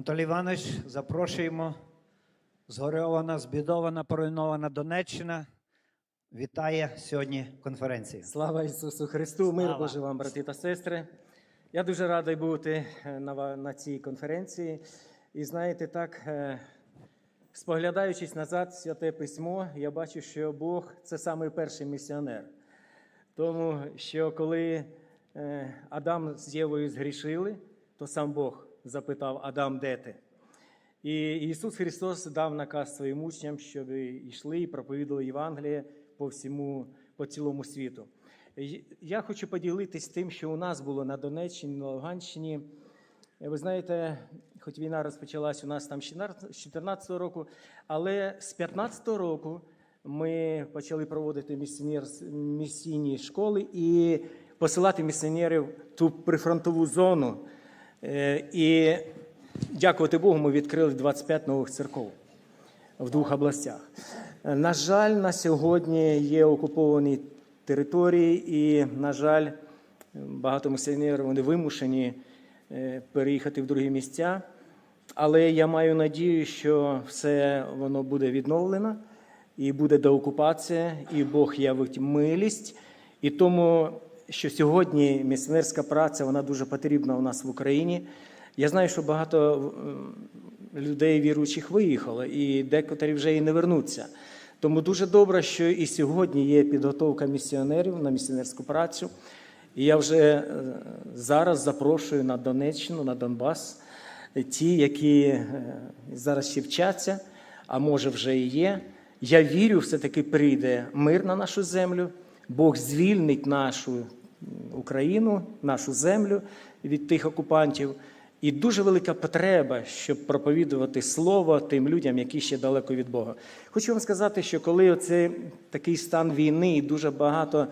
Анатолій Іванович, запрошуємо. Згорьована, збідована, поруйнована Донеччина. Вітає сьогодні конференцію. Слава Ісусу Христу! Мир. Божий вам, брати та сестри. Я дуже радий бути е, на, на цій конференції. І знаєте, так, е, споглядаючись назад святе письмо, я бачу, що Бог це самий перший місіонер. Тому що коли е, Адам з Євою згрішили, то сам Бог запитав Адам, де ти? І Ісус Христос дав наказ своїм учням, щоб йшли і проповідали Євангеліє по всьому, по цілому світу. Я хочу поділитись тим, що у нас було на Донеччині, на Луганщині. Ви знаєте, хоч війна розпочалась у нас там з 2014 року, але з 2015 року ми почали проводити місіонер- місійні школи і посилати місіонерів в ту прифронтову зону. Е, І дякувати Богу, ми відкрили 25 нових церков в двох областях. На жаль, на сьогодні є окуповані території, і, на жаль, багато місіонерів вони вимушені е, переїхати в другі місця. Але я маю надію, що все воно буде відновлено, і буде деокупація, і Бог явить милість. І тому, що сьогодні місіонерська праця вона дуже потрібна у нас в Україні. Я знаю, що багато людей віруючих виїхало, і декотрі вже і не вернуться. Тому дуже добре, що і сьогодні є підготовка місіонерів на місіонерську працю. І я вже е, зараз запрошую на Донеччину, на Донбас е, ті, які е, зараз ще вчаться, а може вже і є. Я вірю, все-таки прийде мир на нашу землю. Бог звільнить нашу Україну, нашу землю від тих окупантів. І дуже велика потреба, щоб проповідувати слово тим людям, які ще далеко від Бога. Хочу вам сказати, що коли оце такий стан війни і дуже багато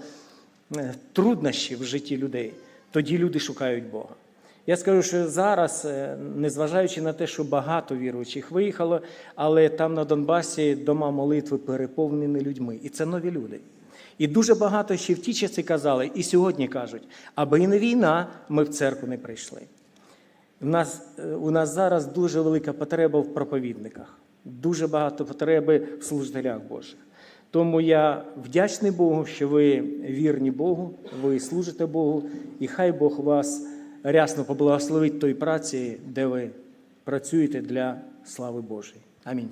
е, труднощів в житті людей, тоді люди шукають Бога. Я скажу, що зараз, е, незважаючи на те, що багато віруючих виїхало, але там на Донбасі дома молитви переповнені людьми. І це нові люди. І дуже багато ще в ті часи казали, і сьогодні кажуть, аби і не війна, ми в церкву не прийшли. У нас, е, у нас зараз дуже велика потреба в проповідниках, дуже багато потреби в служителях Божих. Тому я вдячний Богу, що ви вірні Богу, ви служите Богу, і хай Бог вас рясно поблагословить той праці, де ви працюєте для слави Божої. Амінь.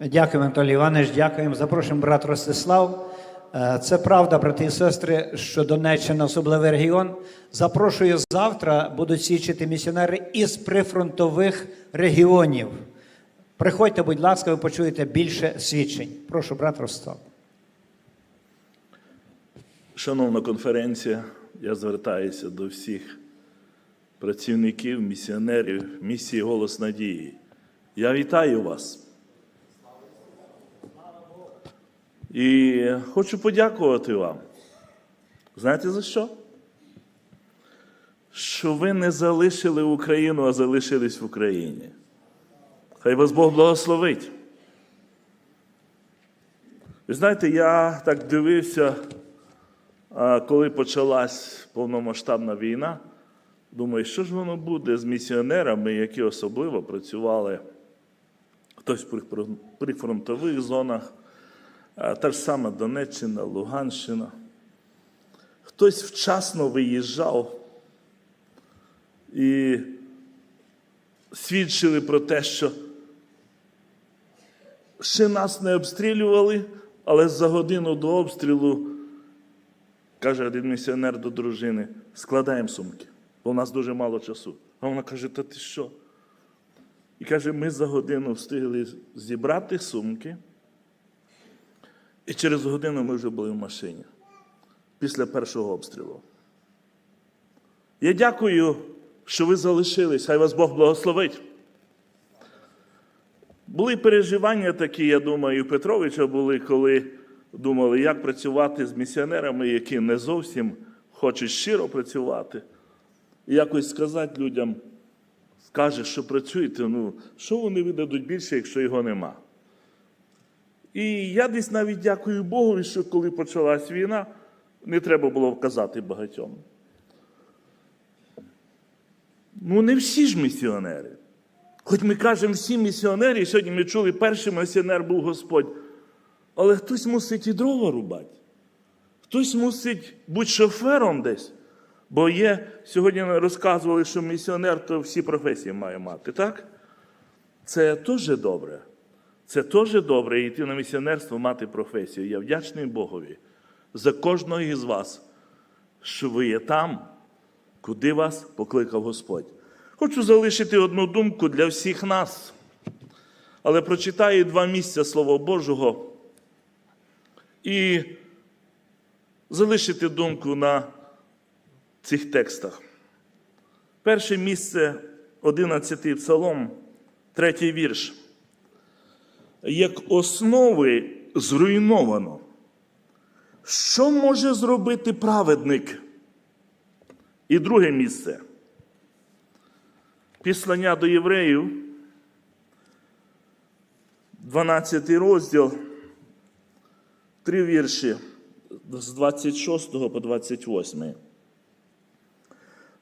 Дякуємо, Анатолій Іванович, дякуємо. Запрошуємо брат Ростислав. Е, Це правда, брати і сестри, що Донеччина особливий регіон. Запрошую завтра, будуть січити місіонери із прифронтових регіонів. Приходьте, будь ласка, ви почуєте більше свідчень. Прошу, брат Ростислав. Шановна конференція, я звертаюся до всіх працівників, місіонерів місії Голос Надії. Я вітаю вас. І хочу подякувати вам. Знаєте за що? Що ви не залишили Україну, а залишились в Україні. Хай вас Бог благословить. Ви знаєте, я так дивився, коли почалась повномасштабна війна, думаю, що ж воно буде з місіонерами, які особливо працювали хтось в прифрон- прифронтових зонах, та ж сама Донеччина, Луганщина. Хтось вчасно виїжджав і свідчили про те, що ще нас не обстрілювали, але за годину до обстрілу каже один місіонер до дружини: складаємо сумки, бо у нас дуже мало часу. А вона каже: Та ти що? І каже, ми за годину встигли зібрати сумки, і через годину ми вже були в машині після першого обстрілу. Я дякую, що ви залишились. Хай вас Бог благословить. Були переживання такі, я думаю, і у Петровича були, коли думали, як працювати з місіонерами, які не зовсім хочуть щиро працювати. І якось сказати людям, скажеш, що працюєте, ну, що вони видадуть більше, якщо його нема. І я десь навіть дякую Богу, що коли почалась війна, не треба було вказати багатьом. Ну, не всі ж місіонери. Хоч ми кажемо всі місіонери, сьогодні ми чули, перший місіонер був Господь. Але хтось мусить і дрова рубати. Хтось мусить бути шофером десь. Бо є, сьогодні розказували, що місіонер то всі професії має мати, так? Це теж добре. Це теж добре йти на місіонерство, мати професію. Я вдячний Богові за кожного із вас, що ви є там, куди вас покликав Господь. Хочу залишити одну думку для всіх нас, але прочитаю два місця Слова Божого і залишити думку на цих текстах. Перше місце, 11 псалом, третій вірш. Як основи зруйновано. Що може зробити праведник? І друге місце. Післання до євреїв, 12 розділ, три вірші з 26 по 28.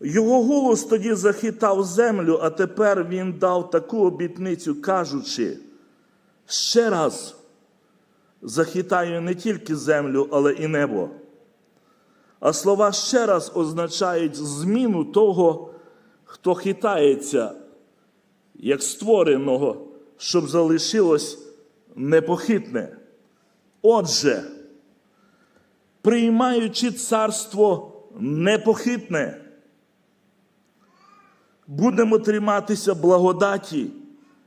Його голос тоді захитав землю, а тепер він дав таку обітницю, кажучи, ще раз захитаю не тільки землю, але і небо. А слова ще раз означають зміну того, хто хитається, як створеного, щоб залишилось непохитне. Отже, приймаючи царство непохитне, будемо триматися благодаті,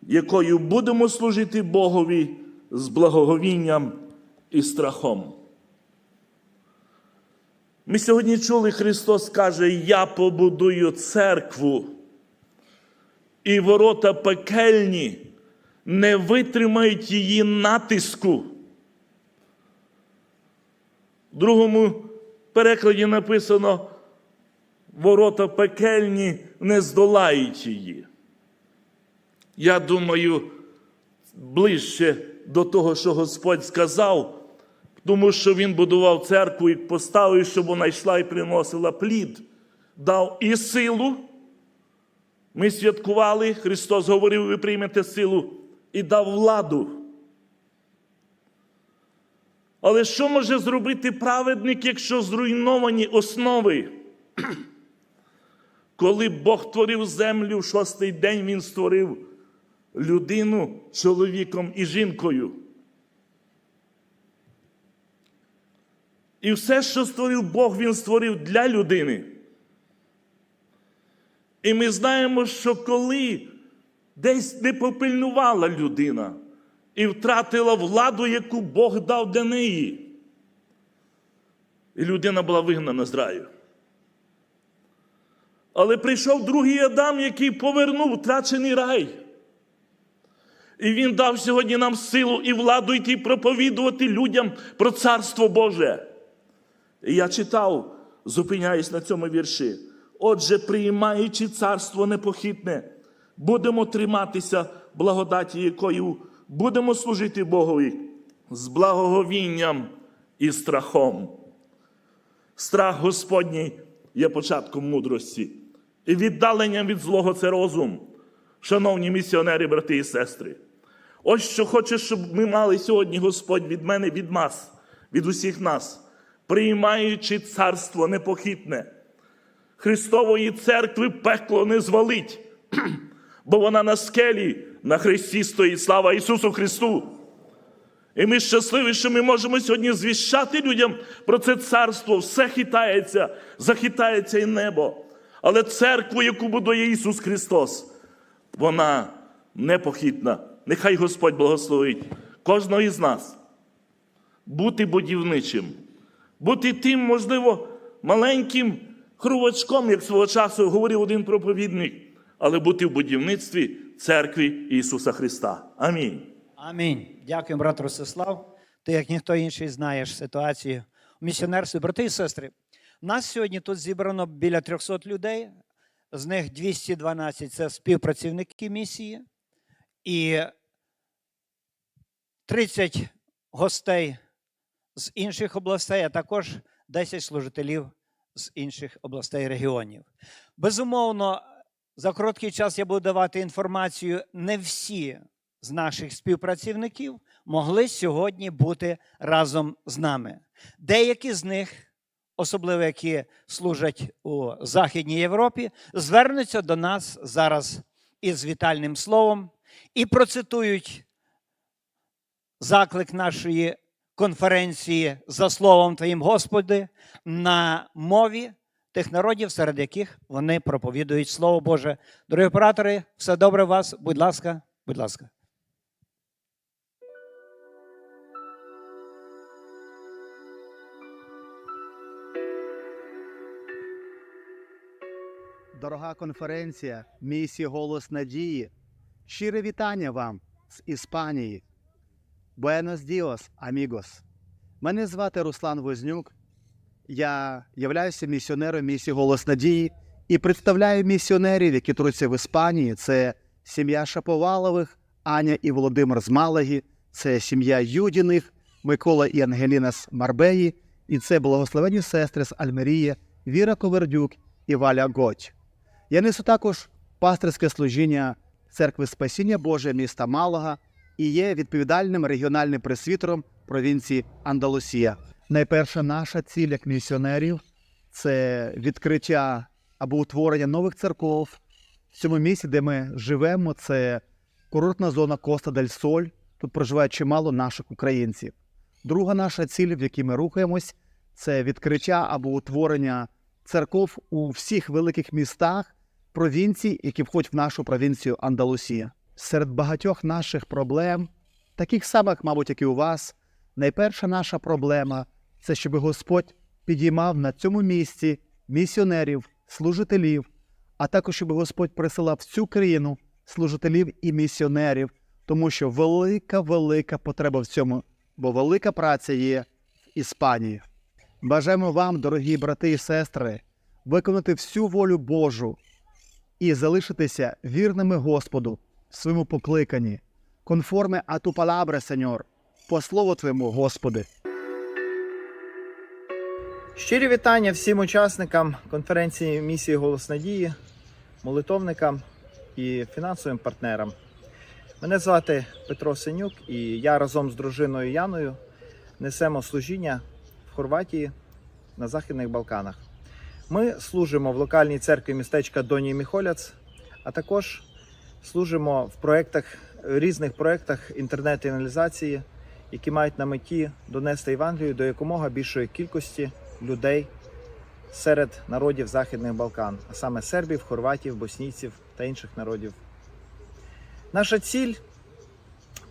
якою будемо служити Богові з благоговінням і страхом. Ми сьогодні чули, Христос каже, я побудую церкву, і ворота пекельні не витримають її натиску. В другому перекладі написано, ворота пекельні не здолають її. Я думаю, ближче до того, що Господь сказав, тому що Він будував церкву і поставив, щоб вона йшла і приносила плід, дав і силу. Ми святкували, Христос говорив, ви приймете силу і дав владу. Але що може зробити праведник, якщо зруйновані основи? Коли Бог творив землю в шостий день, Він створив людину чоловіком і жінкою. І все, що створив Бог, Він створив для людини. І ми знаємо, що коли десь не попильнувала людина і втратила владу, яку Бог дав для неї, і людина була вигнана з раю. Але прийшов другий Адам, який повернув втрачений рай. І він дав сьогодні нам силу і владу йти проповідувати людям про Царство Боже. І я читав, зупиняюсь на цьому вірші. Отже, приймаючи царство непохитне, будемо триматися благодаті, якою будемо служити Богові з благоговінням і страхом. Страх Господній є початком мудрості. І віддаленням від злого це розум. Шановні місіонери, брати і сестри. Ось що хоче, щоб ми мали сьогодні Господь від мене, від нас, від усіх нас, приймаючи царство непохитне. Христової церкви пекло не звалить, бо вона на скелі на Христі стоїть. Слава Ісусу Христу! І ми щасливі, що ми можемо сьогодні звіщати людям про це царство. Все хитається, захитається і небо. Але церкву, яку будує Ісус Христос, вона непохитна. Нехай Господь благословить кожного із нас бути будівничим, бути тим, можливо, маленьким хрувачком, як свого часу говорив один проповідник, але бути в будівництві церкви Ісуса Христа. Амінь. Амінь. Дякую, брат Ростислав. Ти, як ніхто інший, знаєш ситуацію у місіонерстві. Брати і сестри, нас сьогодні тут зібрано біля 300 людей, з них 212 це співпрацівники місії, і 30 гостей з інших областей, а також 10 служителів з інших областей регіонів. Безумовно, За короткий час я буду давати інформацію. Не всі з наших співпрацівників могли сьогодні бути разом з нами. Деякі з них, особливо які служать у Західній Європі, звернуться до нас зараз із вітальним словом і процитують заклик нашої конференції за словом Твоїм, Господи, на мові тих народів, серед яких вони проповідують Слово Боже. Дорогі оператори, все добре у вас. Будь ласка, будь ласка. Дорога конференція, місія Голос Надії. Щире вітання вам з Іспанії. Буенос діос, амігос. Мене звати Руслан Вознюк. Я являюся місіонером місії Голос Надії і представляю місіонерів, які труться в Іспанії. Це сім'я Шаповалових, Аня і Володимир з Малаги, це сім'я Юдіних, Микола і Ангеліна з Марбеї, і це благословені сестри з Альмерії, Віра Ковердюк і Валя Готь. Я несу також пасторське служіння церкви Спасіння Боже міста Малага і є відповідальним регіональним пресвітером провінції Андалусія. Найперша наша ціль як місіонерів це відкриття або утворення нових церков в цьому місці, де ми живемо. Це курортна зона Коста дель Соль. Тут проживає чимало наших українців. Друга наша ціль, в якій ми рухаємось, це відкриття або утворення церков у всіх великих містах провінцій, які входять в нашу провінцію Андалусія. Серед багатьох наших проблем, таких самих, мабуть, як і у вас, найперша наша проблема це щоб Господь підіймав на цьому місці місіонерів, служителів, а також щоб Господь присилав в цю країну служителів і місіонерів, тому що велика, велика потреба в цьому, бо велика праця є в Іспанії. Бажаємо вам, дорогі брати і сестри, виконати всю волю Божу і залишитися вірними Господу своєму покликанні. Конформе а ту палабре, Сеньор, по слову Твоєму, Господи. Щирі вітання всім учасникам конференції місії Голос Надії, молитовникам і фінансовим партнерам. Мене звати Петро Синюк, і я разом з дружиною Яною несемо служіння в Хорватії на Західних Балканах. Ми служимо в локальній церкві містечка Доні Міхоляц, а також служимо в проєктах, різних проєктах інтернет-евангелізації, які мають на меті донести Євангелію до якомога більшої кількості людей серед народів Західних Балкан, а саме сербів, хорватів, боснійців та інших народів. Наша ціль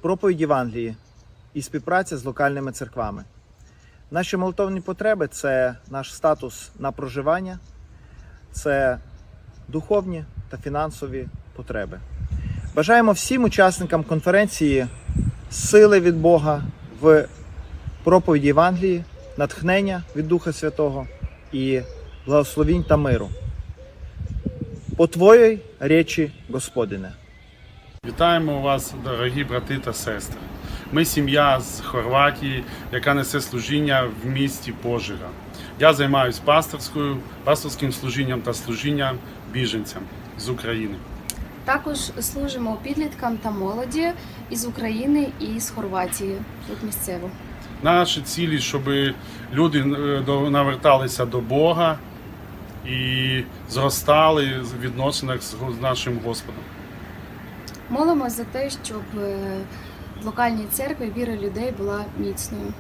проповідь Євангелії і співпраця з локальними церквами. Наші молитовні потреби це наш статус на проживання, це духовні та фінансові потреби. Бажаємо всім учасникам конференції сили від Бога в проповіді Євангелії, натхнення від Духа Святого і благословінь та миру. По Твоїй речі, Господине. Вітаємо вас, дорогі брати та сестри. Ми сім'я з Хорватії, яка несе служіння в місті Пожига. Я займаюся пасторською, пасторським служінням та служінням біженцям з України. Також служимо підліткам та молоді із України і з Хорватії, тут місцево. Наші цілі, щоб люди е, наверталися до Бога і зростали в відносинах з нашим Господом. Молимось за те, щоб е, в локальній церкві віра людей була міцною.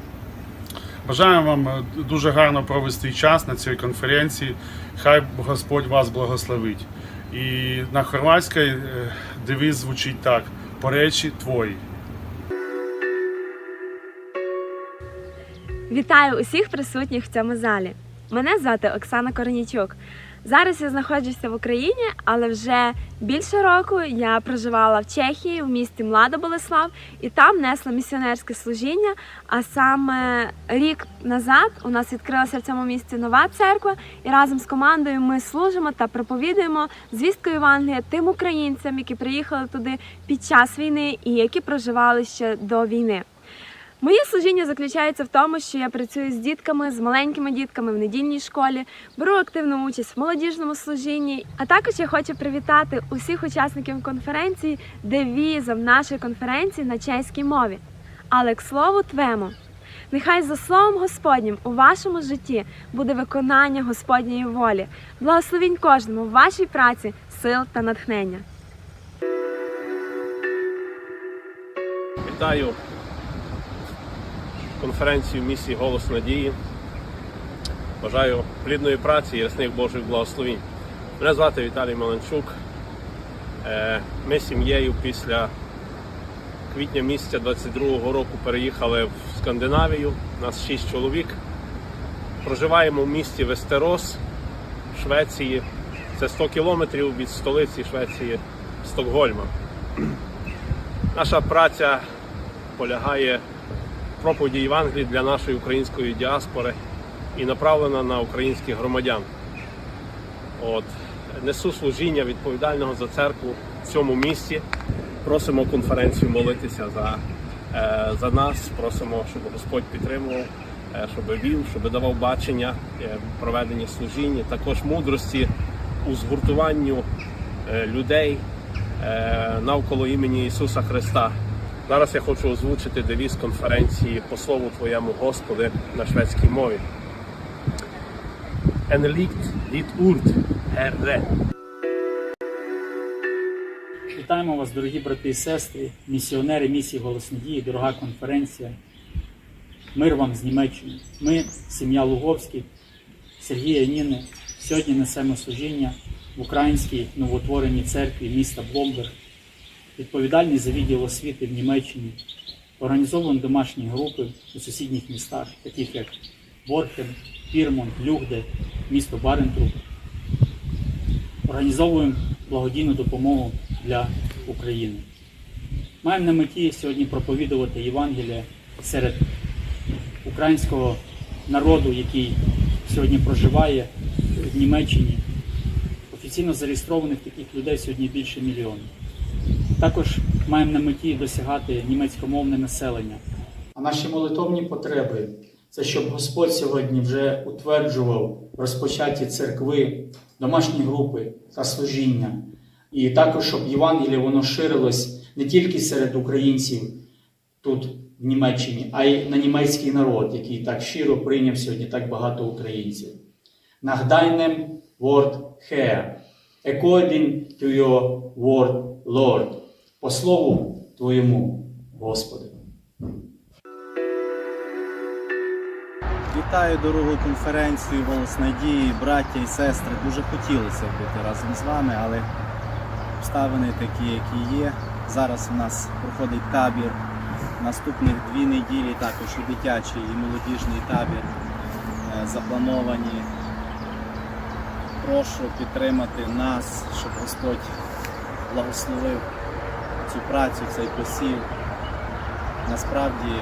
Бажаємо вам е, дуже гарно провести час на цій конференції. Хай Господь вас благословить. І на хорватській е, девіз звучить так: по речі твої. Вітаю усіх присутніх в цьому залі. Мене звати Оксана Корнічук. Зараз я знаходжуся в Україні, але вже більше року я проживала в Чехії в місті Млада Болеслав і там несла місіонерське служіння. А саме рік назад у нас відкрилася в цьому місті нова церква, і разом з командою ми служимо та проповідуємо звістку Євангелія тим українцям, які приїхали туди під час війни і які проживали ще до війни. Моє служіння заключається в тому, що я працюю з дітками, з маленькими дітками в недільній школі, беру активну участь в молодіжному служінні. А також я хочу привітати усіх учасників конференції девізом нашої конференції на чеській мові. Але к слову твему. Нехай за словом Господнім у вашому житті буде виконання Господньої волі. Благословінь кожному в вашій праці, сил та натхнення. Вітаю конференцію місії Голос Надії. Бажаю плідної праці і ясних Божих благословінь. Мене звати Віталій Маленчук. Е, Ми з сім'єю після квітня місяця 22-го року переїхали в Скандинавію. Нас шість чоловік. Проживаємо в місті Вестерос, Швеції. Це 100 кілометрів від столиці Швеції Стокгольма. Наша праця полягає проповіді Євангелії для нашої української діаспори і направлена на українських громадян. От, несу служіння відповідального за церкву в цьому місті. Просимо конференцію молитися за, е, за нас, просимо, щоб Господь підтримував, е, щоб вів, щоб давав бачення е, в служіння, також мудрості у згуртуванню людей навколо імені Ісуса Христа. Зараз я хочу озвучити девіз конференції по слову Твоєму Господи на шведській мові. Enlikt ditt ord, Herre. Вітаємо вас, дорогі брати і сестри, місіонери місії Голос Надії, дорога конференція. Мир вам з Німеччини. Ми, сім'я Луговських, Сергія Ніни, сьогодні несемо служіння в українській новотвореній церкві міста Бломберг, відповідальний за відділ освіти в Німеччині. Організовуємо домашні групи у сусідніх містах, таких як Борхен, Пірмонт, Люгде, місто Барентруп. Організовуємо благодійну допомогу для України. Маємо на меті сьогодні проповідувати Євангелія серед українського народу, який сьогодні проживає в Німеччині. Офіційно зареєстрованих таких людей сьогодні більше мільйона. Також маємо на меті досягати німецькомовне населення. А наші молитовні потреби це щоб Господь сьогодні вже утверджував розпочаті церкви, домашні групи та служіння. І також, щоб Євангеліє воно ширилось не тільки серед українців тут, в Німеччині, а й на німецький народ, який так щиро прийняв сьогодні так багато українців. Deinem Wort Herr, according to your word, Lord. По слову Твоєму, Господи. Вітаю дорогу конференцію Голос Надії, браття і сестри. Дуже хотілося бути разом з вами, але обставини такі, які є. Зараз у нас проходить табір. Наступних дві неділі також і дитячий, і молодіжний табір е, заплановані. Прошу підтримати нас, щоб Господь благословив цю працю, цей посів. Насправді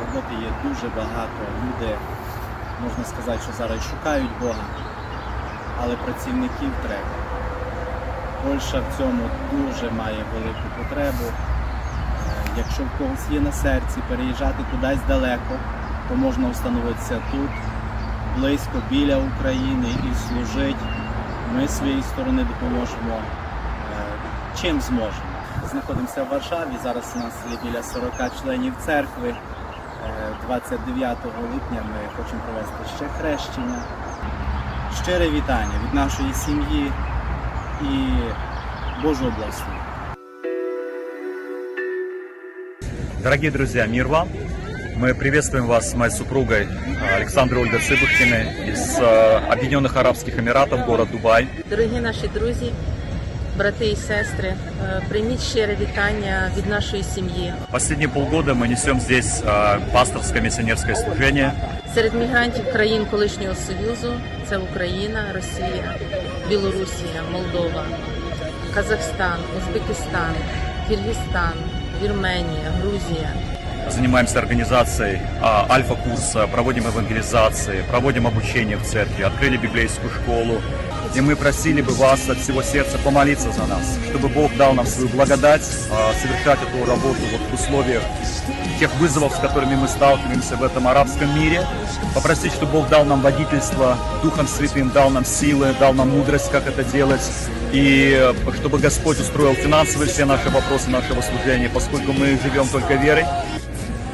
роботи є дуже багато. Люди, можна сказати, що зараз шукають Бога, але працівників треба. Польща в цьому дуже має велику потребу. Е, Якщо в когось є на серці переїжджати кудись далеко, то можна встановитися тут, близько біля України і служити. Ми з своєї сторони допоможемо е, чим зможемо Знаходимося в Варшаві. Зараз у нас є біля 40 членів церкви. Е, 29 липня ми хочемо провести ще хрещення. Щире вітання від нашої сім'ї і Божого благословення. Дорогие друзья, мир вам! Мы приветствуем вас с моей супругой э, Александрой Ольгой Цыбухтиной из э, Объединенных Арабских Эмиратов, город Дубай. Дорогі наші друзі, брати і сестри, е, прийміть щире вітання від нашої сім'ї. Последние полгода мы несем здесь э, пасторское миссионерское служение. Серед мігрантів країн колишнього союзу це Україна, Росія, Білорусія, Молдова, Казахстан, Узбекистан, Киргизстан, Вірменія, Грузія. Занимаемся организацией э, альфа-курса, проводим евангелизации, проводим обучение в церкви, открыли библейскую школу. И мы просили бы вас от всего сердца помолиться за нас, чтобы Бог дал нам свою благодать, э, совершать эту работу вот в условиях тех вызовов, с которыми мы сталкиваемся в этом арабском мире. Попросить, чтобы Бог дал нам водительство, Духом Святым дал нам силы, дал нам мудрость, как это делать. И э, чтобы Господь устроил финансовые все наши вопросы нашего служения, поскольку мы живем только верой.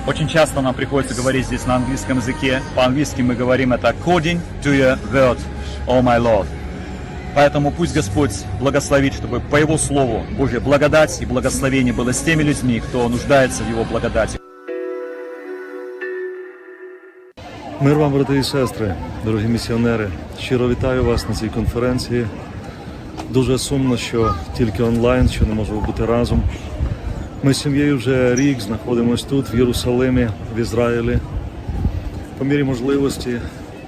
Очень часто нам приходится говорить здесь на английском языке. По-английски мы говорим это according to your word, oh my Lord. Поэтому пусть Господь благословит, чтобы по Его Слову Божья благодать и благословение было с теми людьми, кто нуждается в Его благодати. Мир вам, брати і сестри, дорогі місіонери. Щиро вітаю вас на цій конференції. Дуже сумно, що тільки онлайн, що не можемо бути разом. Ми з сім'єю вже рік знаходимося тут, в Єрусалимі, в Ізраїлі. По мірі можливості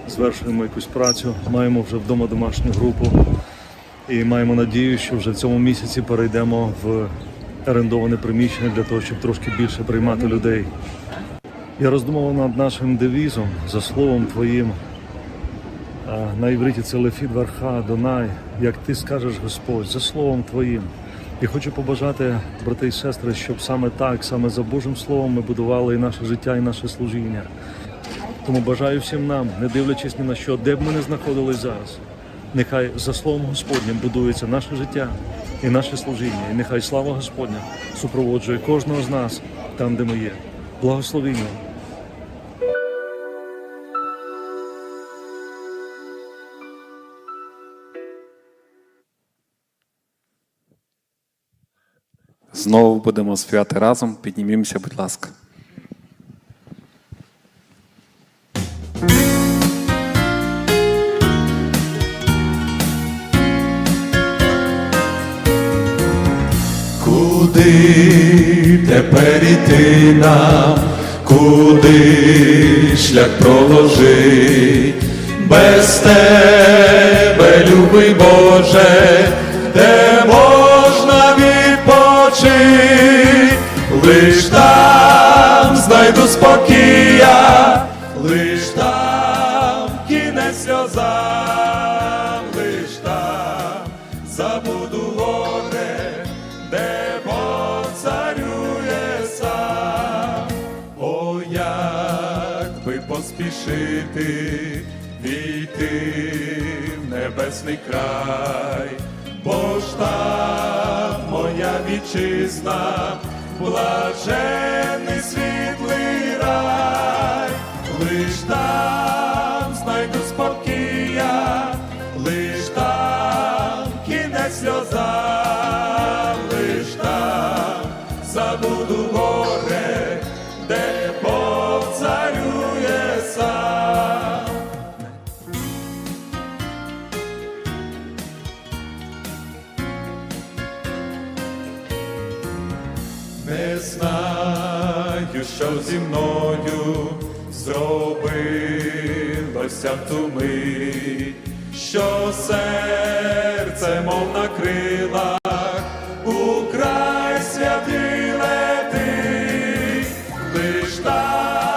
звершуємо якусь працю, маємо вже вдома домашню групу і маємо надію, що вже в цьому місяці перейдемо в орендоване приміщення для того, щоб трошки більше приймати людей. Я роздумував над нашим девізом за словом Твоїм. На івриті це Лефід Варха, Донай, як ти скажеш Господь, за словом Твоїм. І хочу побажати, брати і сестри, щоб саме так, саме за Божим Словом ми будували і наше життя, і наше служіння. Тому бажаю всім нам, не дивлячись ні на що, де б ми не знаходились зараз. Нехай за словом Господнім будується наше життя і наше служіння. І нехай слава Господня супроводжує кожного з нас там, де ми є. Благословіння. Знову будемо співати разом. Піднімімося, будь ласка. Тепер іти нам, куди шлях проложить, без тебе, любий Боже, де можна відпочить, лиш там знайду спокія, небесний край, бо ж там моя вітчизна, блажений зробилося в ту мить, що серце, мов на крилах, у край святий летить, лиш там